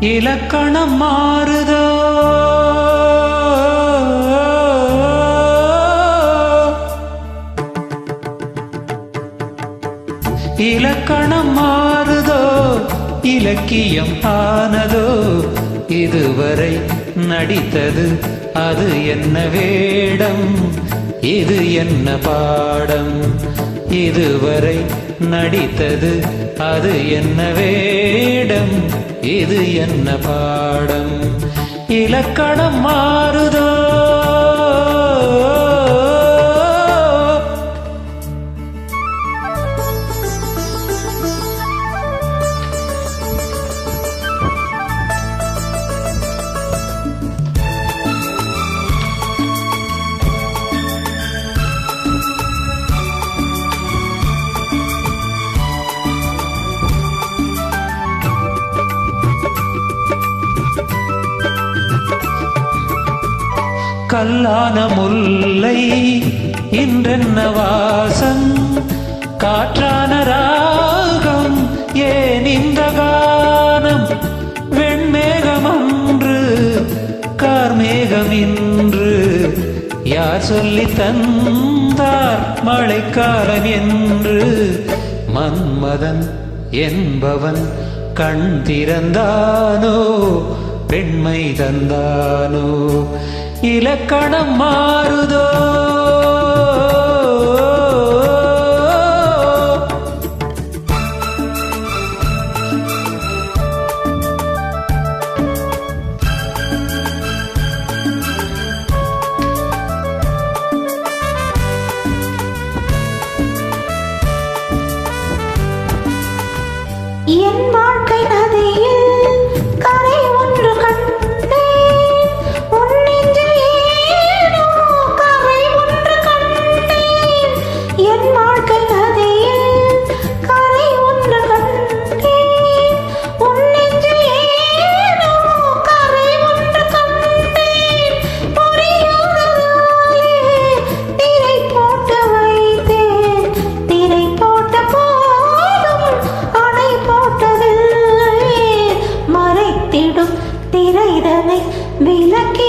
இலக்கணம் மாறுதோ? இலக்கணம் மாறுதோ? இலக்கியம் ஆனதோ? இதுவரை நடித்தது அது என்ன வேடம்? இது என்ன பாடம்? இதுவரை நடித்தது அது என்ன வேடம்? இது என்ன பாடம்? இலக்கணம் மாறுதோ? கல்லான முல்லை இன்றென்ன வாசம்? காற்றான ராகம் ஏன் இந்த கானம்? வெண்மேகம் அன்று கார்மேகம் இன்று யார் சொல்லி தந்தார் மழைக்காலம் என்று? மன்மதன் என்பவன் கண் திறந்தானோ? பெண்மை தந்தானோ? இலக்கணம் மாறுதோ? என் வாழ்க்கை நதியில் கரை திரைதனை விலக்கி